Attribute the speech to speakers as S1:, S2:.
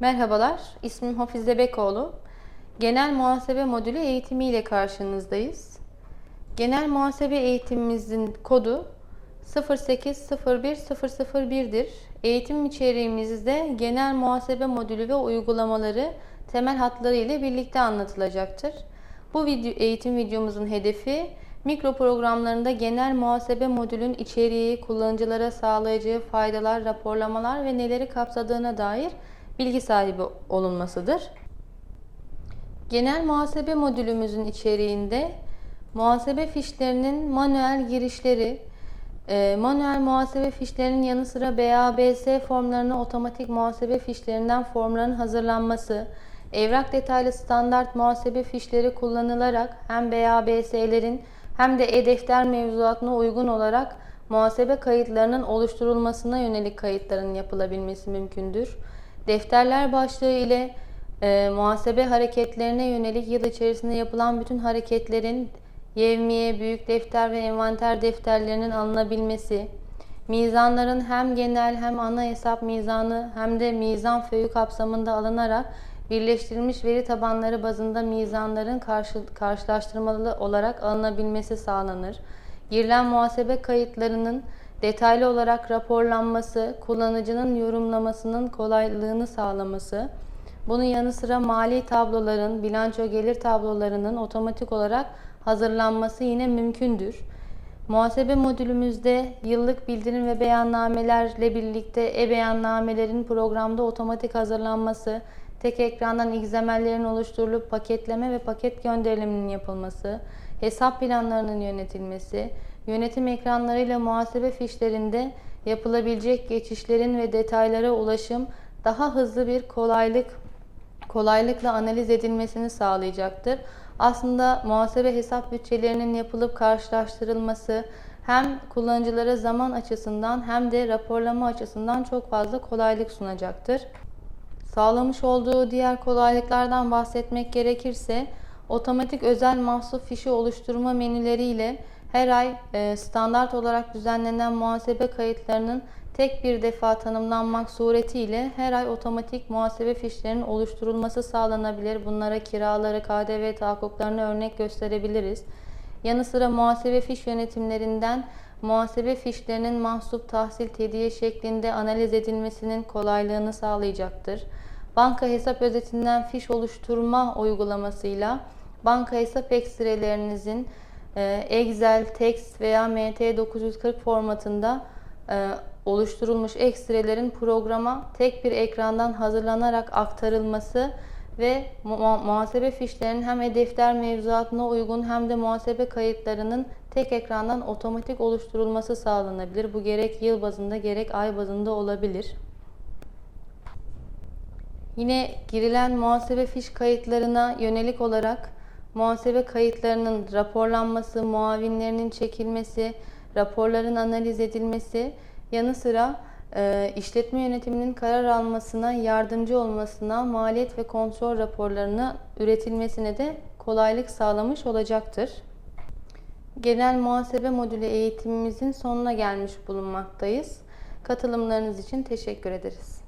S1: Merhabalar, ismim Hafize Bekoğlu. Genel Muhasebe Modülü eğitimi ile karşınızdayız. Genel Muhasebe eğitimimizin kodu 0801001'dir. Eğitim içeriğimizde genel muhasebe modülü ve uygulamaları temel hatları ile birlikte anlatılacaktır. Bu video, eğitim videomuzun hedefi mikro programlarında genel muhasebe modülün içeriği, kullanıcılara sağlayacağı faydalar, raporlamalar ve neleri kapsadığına dair bilgi sahibi olunmasıdır. Genel muhasebe modülümüzün içeriğinde muhasebe fişlerinin manuel girişleri, e, manuel muhasebe fişlerinin yanı sıra BABS formlarına otomatik muhasebe fişlerinden formların hazırlanması, evrak detaylı standart muhasebe fişleri kullanılarak hem BABS'lerin hem de e-defter mevzuatına uygun olarak muhasebe kayıtlarının oluşturulmasına yönelik kayıtların yapılabilmesi mümkündür. Defterler başlığı ile e, muhasebe hareketlerine yönelik yıl içerisinde yapılan bütün hareketlerin yevmiye, büyük defter ve envanter defterlerinin alınabilmesi, mizanların hem genel hem ana hesap mizanı hem de mizan föyü kapsamında alınarak birleştirilmiş veri tabanları bazında mizanların karşı, karşılaştırmalı olarak alınabilmesi sağlanır. Girilen muhasebe kayıtlarının detaylı olarak raporlanması, kullanıcının yorumlamasının kolaylığını sağlaması, bunun yanı sıra mali tabloların, bilanço gelir tablolarının otomatik olarak hazırlanması yine mümkündür. Muhasebe modülümüzde yıllık bildirim ve beyannamelerle birlikte e-beyannamelerin programda otomatik hazırlanması, tek ekrandan XML'lerin oluşturulup paketleme ve paket gönderiliminin yapılması, hesap planlarının yönetilmesi, yönetim ekranlarıyla muhasebe fişlerinde yapılabilecek geçişlerin ve detaylara ulaşım daha hızlı bir kolaylık kolaylıkla analiz edilmesini sağlayacaktır. Aslında muhasebe hesap bütçelerinin yapılıp karşılaştırılması hem kullanıcılara zaman açısından hem de raporlama açısından çok fazla kolaylık sunacaktır. Sağlamış olduğu diğer kolaylıklardan bahsetmek gerekirse otomatik özel mahsup fişi oluşturma menüleriyle her ay e, standart olarak düzenlenen muhasebe kayıtlarının tek bir defa tanımlanmak suretiyle her ay otomatik muhasebe fişlerinin oluşturulması sağlanabilir. Bunlara kiraları, KDV tahakkuklarını örnek gösterebiliriz. Yanı sıra muhasebe fiş yönetimlerinden muhasebe fişlerinin mahsup tahsil tediye şeklinde analiz edilmesinin kolaylığını sağlayacaktır. Banka hesap özetinden fiş oluşturma uygulamasıyla banka hesap ekstrelerinizin e, Excel, text veya MT940 formatında e, oluşturulmuş ekstrelerin programa tek bir ekrandan hazırlanarak aktarılması ve muhasebe fişlerinin hem e-defter mevzuatına uygun hem de muhasebe kayıtlarının tek ekrandan otomatik oluşturulması sağlanabilir. Bu gerek yıl bazında gerek ay bazında olabilir. Yine girilen muhasebe fiş kayıtlarına yönelik olarak muhasebe kayıtlarının raporlanması, muavinlerinin çekilmesi, raporların analiz edilmesi yanı sıra e, işletme yönetiminin karar almasına yardımcı olmasına, maliyet ve kontrol raporlarını üretilmesine de kolaylık sağlamış olacaktır. Genel muhasebe modülü eğitimimizin sonuna gelmiş bulunmaktayız. Katılımlarınız için teşekkür ederiz.